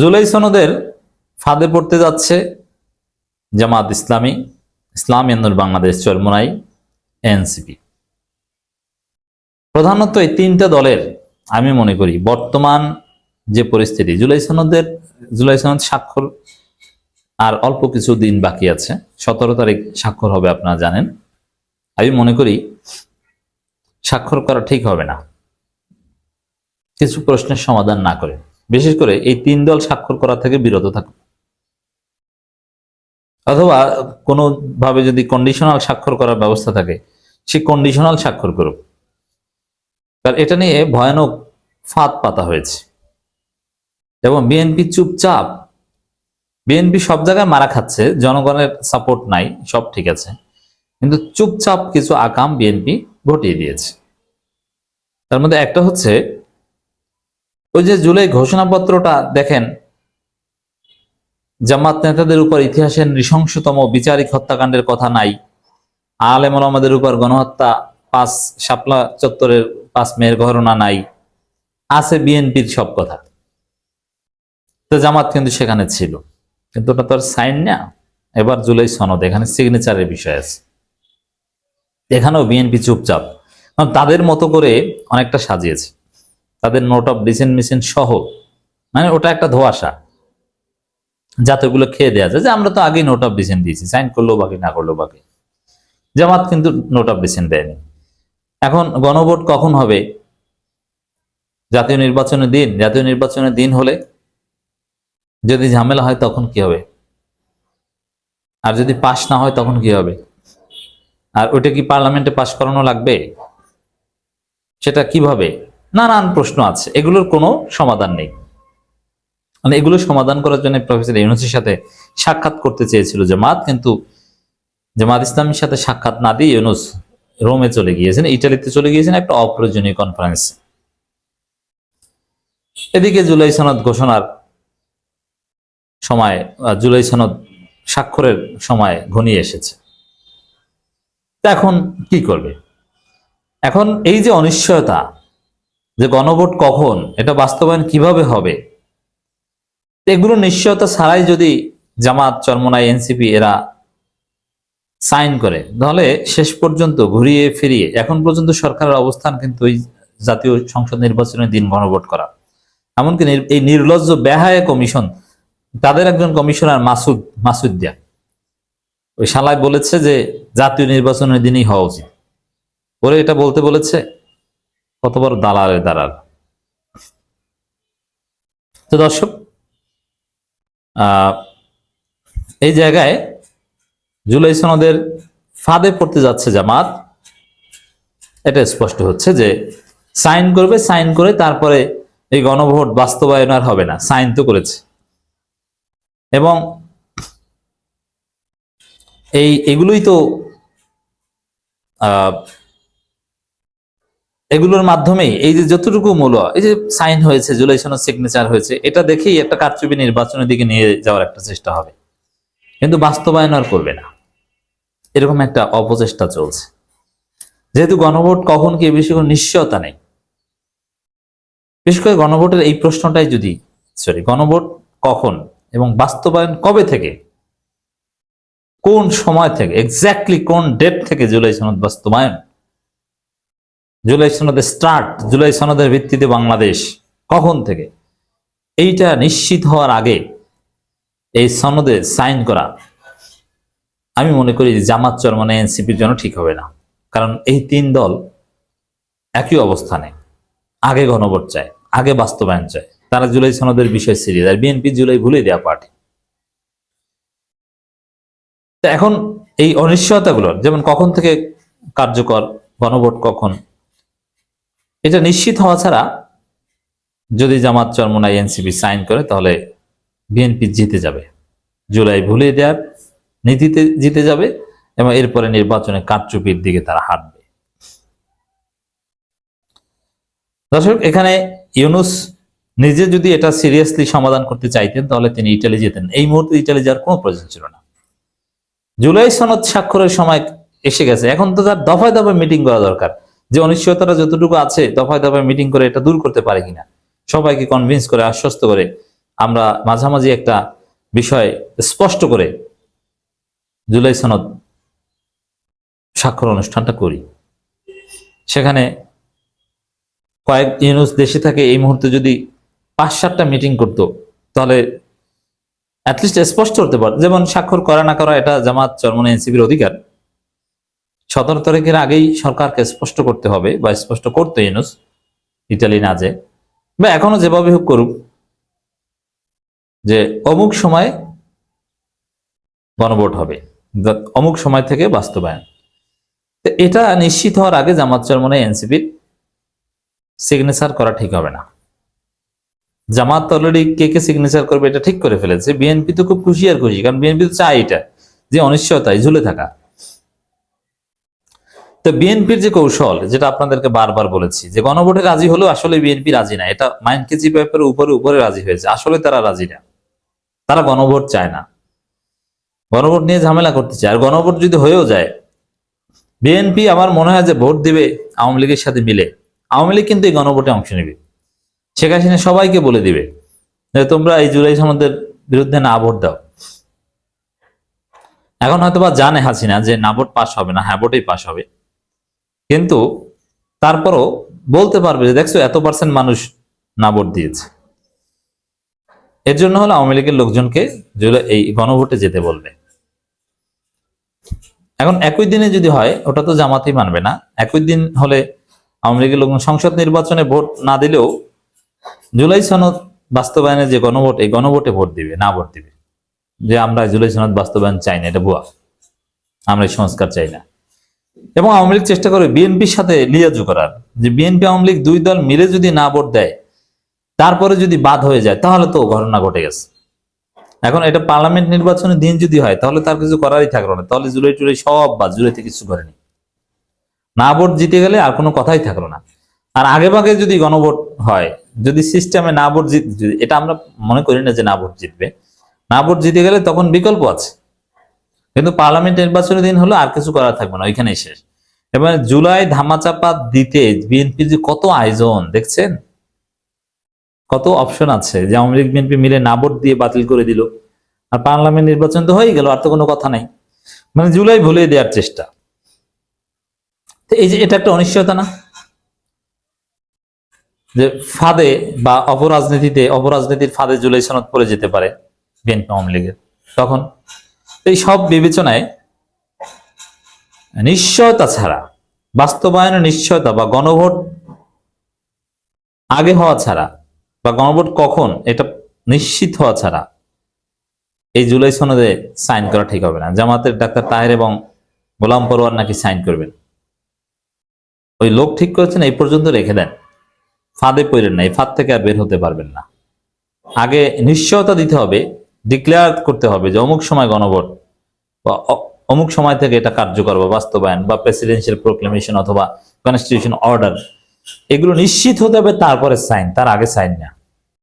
জুলাই সনদের ফাঁদে পড়তে যাচ্ছে জামাত ইসলামী, ইসলাম এন্দুর বাংলাদেশ চরমোনাই, এনসিপি। প্রধানত এই তিনটা দলের আমি মনে করি বর্তমান যে পরিস্থিতি, জুলাই সনদের, জুলাই সনদ স্বাক্ষর আর অল্প কিছু দিন বাকি আছে, সতেরো তারিখ স্বাক্ষর হবে আপনারা জানেন। আমি মনে করি স্বাক্ষর করা ঠিক হবে না। কিছু প্রশ্নের সমাধান না করে বিশেষ করে এই তিন দল স্বাক্ষর করা থেকে বিরত থাকুক অথবা কোনো ভাবে যদি কন্ডিশনাল স্বাক্ষর করার ব্যবস্থা থাকে সে কন্ডিশনাল স্বাক্ষর করুক কারণ এটা নিয়ে ভয়ানক ফাঁদ পাতা হয়েছে। এবং বিএনপি চুপচাপ, বিএনপি সব জায়গায় মারা খাচ্ছে, জনগণের সাপোর্ট নাই, সব ঠিক আছে। কিন্তু চুপচাপ কিছু আকাম বিএনপি ঘটিয়ে দিয়েছে। তার মধ্যে একটা হচ্ছে ওই যে জুলাই ঘোষণাপত্রটা দেখেন, জামাত নেতাদের উপর ইতিহাসের নৃশংসতম বিচারিক হত্যাকাণ্ডের কথা নাই। আলেম আমাদের উপর গণহত্যা, পাঁচ শাপলা চত্বরের পাঁচ মেয়ের ঘটনা নাই। আছে বিএনপির সব কথা। তো জামাত কিন্তু সেখানে ছিল। কিন্তু ওটা তো আর সাইন না। এবার জুলাই সনদ, এখানে সিগনেচারের বিষয় আছে। এখানেও বিএনপি চুপচাপ। তাদের মতো করে অনেকটা সাজিয়েছে। তাদের নোট অফ ডিসেন্ট মিশন সহ মানে ওটা একটা ধোয়াশা। যাতে ওগুলো খেয়ে দেওয়া যায়। যে আমরা তো আগেই নোট অফ ডিসেন্ট দিয়েছি সাইন করল বাকি না করলেও বাকি জামাত কিন্তু নোট অফ ডিসেন্ট দেয়নি। এখন গণভোট কখন হবে? জাতীয় নির্বাচনের দিন। জাতীয় নির্বাচনের দিন হলে যদি ঝামেলা হয় তখন কি হবে? আর যদি পাশ না হয় তখন কি হবে? আর ওটা কি পার্লামেন্টে পাশ করানো লাগবে? সেটা কীভাবে? নানান প্রশ্ন আছে। এগুলোর কোনো সমাধান নেই। মানে এগুলো সমাধান করার জন্য প্রফেসর ইউনুসের সাথে সাক্ষাৎ করতে চেয়েছিল জামাত, কিন্তু জামাত ইসলামের সাথে সাক্ষাৎ না দিয়ে ইউনুস রোমে চলে গিয়েছেন, ইটালিতে চলে গিয়েছেন একটা অপ্রয়োজনীয় কনফারেন্স এদিকে জুলাই সনদ ঘোষণার সময় জুলাই সনদ স্বাক্ষরের সময় ঘনিয়ে এসেছে। এখন কি করবে? এখন এই যে অনিশ্চয়তা যে গণভোট কখন, এটা বাস্তবায়ন কীভাবে হবে? এগুলো নিশ্চয়তা ছাড়াই যদি জামাত, চরমনাই, এনসিপি এরা সাইন করে, তাহলে শেষ পর্যন্ত ঘুরিয়ে ফিরিয়ে, এখন পর্যন্ত সরকারের অবস্থান কিন্তু ওই জাতীয় সংসদ নির্বাচনের দিন গণভোট করা। এমনকি এই নির্লজ্জ বেহায় কমিশন, তাদের একজন কমিশনার মাসুদ মাসুদ্দিয়া ওই শালায় বলেছে যে জাতীয় নির্বাচনের দিনই হওয়া উচিত। ওরে এটা বলতে বলেছে? কত বড় দালালের দালাল? তো দর্শক এই জায়গায় জুলাই সনদের ফাঁদে পড়তে যাচ্ছে জামাত। এটা স্পষ্ট হচ্ছে যে সাইন করবে, সাইন করে তারপরে এই গণভোট বাস্তবায়ন আর হবে না, সাইন তো করেছে। এবং এই, এগুলোই তো এগুলোর মাধ্যমেই এই যে যতটুকু মূল এই যে সাইন হয়েছে, জুলাই সিগনেচার হয়েছে, এটা দেখেই একটা কারচুপি নির্বাচনের দিকে নিয়ে যাওয়ার একটা চেষ্টা হবে। কিন্তু বাস্তবায়ন আর করবে না। এরকম একটা অপচেষ্টা চলছে। যেহেতু গণভোট কখন কি, বেশি কোনো নিশ্চয়তা নেই। বিশেষ করে গণভোটের এই প্রশ্নটাই যদি সরি গণভোট কখন এবং বাস্তবায়ন কবে থেকে, কোন সময় থেকে এক্স্যাক্টলি কোন ডেট থেকে জুলাই সনদ বাস্তবায়ন জুলাই সনদের স্টার্ট জুলাই সনদের ভিত্তিতে বাংলাদেশ কখন থেকে? এইটা নিশ্চিত হওয়ার আগে এই সনদে সাইন করা, আমি মনে করি জামাত চরমানে এনসিপির জন্য ঠিক হবে না। কারণ এই তিন দল একই অবস্থানে, আগে গণভোট চায়, আগে বাস্তবায়ন চায়। তারা জুলাই সনদের বিষয় সিরিয়াস আর বিএনপি জুলাই ভুলে দেওয়া পার্টি। এখন এই অনিশ্চয়তাগুলোর যেমন কখন থেকে কার্যকর গণভোট কখন এটা নিশ্চিত হওয়া ছাড়া যদি জামাত চরমোনাই এনসিপি সাইন করে, তাহলে বিএনপি জিতে যাবে। জুলাই ভুলে দেওয়ার নীতিতে জিতে যাবে এবং এরপরে নির্বাচনে কারচুপির দিকে তারা হাঁটবে। দর্শক, এখানে ইউনুস নিজে যদি এটা সিরিয়াসলি সমাধান করতে চাইতেন, তাহলে তিনি ইটালি যেতেন। এই মুহূর্তে ইটালি যাওয়ার কোনো প্রয়োজন ছিল না। জুলাই সনদ স্বাক্ষরের সময় এসে গেছে। এখন তো তার দফায় দফায় মিটিং করা দরকার। যে অনিশ্চয়তাটা যতটুকু আছে, দফায় দফায় মিটিং করে এটা দূর করতে পারে কিনা, সবাইকে কনভিন্স করে, আশ্বস্ত করে আমরা মাঝামাঝি একটা বিষয় স্পষ্ট করে জুলাই সনদ স্বাক্ষর অনুষ্ঠানটা করি। সেখানে কয়েক ইউনুস দেশে থাকে, এই মুহূর্তে যদি পাঁচ সাতটা মিটিং করতো, তাহলে অ্যাটলিস্ট স্পষ্ট হতে পারে যেমন স্বাক্ষর করা না করা, এটা জামাত, চরমনে, এনসিপির অধিকার। সতেরো তারিখের আগেই সরকারকে স্পষ্ট করতে হবে বা স্পষ্ট করতে ইউনুস ইটালি না যে, বা এখনও যেভাবে হোক করুক, যে অমুক সময় গণভোট হবে অমুক সময় থেকে বাস্তবায়ন। এটা নিশ্চিত হওয়ার আগে জামাত চরমনে এনসিপির সিগনেচার করা ঠিক হবে না। জামাত অলরেডি কে কে সিগনেচার করবে এটা ঠিক করে ফেলেছে। বিএনপি তো খুব খুশি আর খুশি, কারণ বিএনপি তো চায় এটা, যে অনিশ্চয়তায় ঝুলে থাকা। তো বিএনপির যে কৌশল, যেটা আপনাদেরকে বারবার বলেছি, যে গণভোটে রাজি হলেও আসলে বিএনপি রাজি না, এটা মাইন্ড কেজি পেপারের উপরে উপরে রাজি হয়েছে, আসলে তারা রাজি না। তারা গণভোট চায় না। গণভোট নিয়ে ঝামেলা করতে চায়, আর গণভোট যদি হয়েও যায়, বিএনপি আমার মনে হয় যে ভোট দিবে আওয়ামী লীগের সাথে মিলে। আওয়ামী লীগ কিন্তু এই গণভোটে অংশ নেবে। শেখ হাসিনা সবাইকে বলে দিবে যে তোমরা এই জুলাই সনদের বিরুদ্ধে না ভোট দাও। এখন হয়তো বা জানে হাসিনা যে না, ভোট পাস হবে না হ্যাঁ ভোটেই পাস হবে। কিন্তু তারপরও বলতে পারবে যে, দেখছ, এত পার্সেন্ট মানুষ না ভোট দিয়েছে। এর জন্য হলো আওয়ামী লীগের লোকজনকে এই গণভোটে যেতে বলবে। এখন একই দিনে যদি হয়, ওটা তো জামাতই মানবে না। একই দিন হলে আওয়ামী লীগের লোকজন সংসদ নির্বাচনে ভোট না দিলেও জুলাই সনদ বাস্তবায়নের যে গণভোট, এই গণভোটে ভোট দিবে, না ভোট দিবে। যে আমরা জুলাই সনদ বাস্তবায়ন চাই না, এটা ভুয়া। আমরা সংস্কার চাই না। এবং আওয়ামী লীগ চেষ্টা করে বিএনপির সাথে লিয়াজু করার। যে বিএনপি আওয়ামী লীগ দুই দল মিলে যদি না ভোট দেয়, তারপরে যদি বাদ হয়ে যায়, তাহলে তো ঘটনা ঘটে গেছে। এখন এটা পার্লামেন্ট নির্বাচনের দিন যদি হয়, তাহলে তার কিছু করারই থাকল না। তাহলে জুলাই টুলাই সব বাদ জুলাইতে কিছু করেনি। না ভোট জিতে গেলে আর কোনো কথাই থাকল না। আর আগে ভাগে যদি গণভোট হয়, যদি সিস্টেমে না ভোট জিত এটা আমরা মনে করি না যে না ভোট জিতবে। না ভোট জিতে গেলে তখন বিকল্প আছে। কিন্তু পার্লামেন্ট নির্বাচনের দিন হলো আর কিছু করার থাকবে না, ওইখানেই শেষ। এবার জুলাই ধামাচাপা দিতে বিএনপি যে কত আয়োজন, দেখছেন? কত অপশন আছে যে আওয়ামী লীগ, বিএনপি মিলে না ভোট দিয়ে বাতিল করে দিল। আর পার্লামেন্ট নির্বাচন তো হয়ে গেল, আর তো কোনো কথা নাই। মানে জুলাই ভুলিয়ে দেওয়ার চেষ্টা। তো এই যে এটা একটা অনিশ্চয়তা না? যে ফাঁদে বা অপরাজনীতিতে, অপরাজনীতির ফাঁদে জুলাই সনদ পড়ে যেতে পারে বিএনপি আওয়ামী লীগের। তখন এই সব বিবেচনায় নিশ্চয়তা ছাড়া বাস্তবায়নের নিশ্চয়তা বা গণভোট আগে হওয়া ছাড়া বা গণভোট কখন, এটা নিশ্চিত হওয়া ছাড়া এই জুলাই সনদে সাইন করা ঠিক হবে না। জামাতের ডাক্তার তাহের এবং গোলাম পরোয়ার নাকি সাইন করবেন। ওই লোক ঠিক করেছেন, এই পর্যন্ত রেখে দেন। ফাঁদে পড়েন না, এই ফাঁদ থেকে আর বের হতে পারবেন না। আগে নিশ্চয়তা দিতে হবে ডিক্লেয়ার করতে হবে যে অমুক সময় গণভোট বা অমুক সময় থেকে এটা কার্যকর বা বাস্তবায়ন বা প্রেসিডেন্সিয়াল প্রোক্লেমেশন অথবা কনস্টিটিউশন অর্ডার এগুলো নিশ্চিত হতে হবে তারপরে সাইন তার আগে সাইন না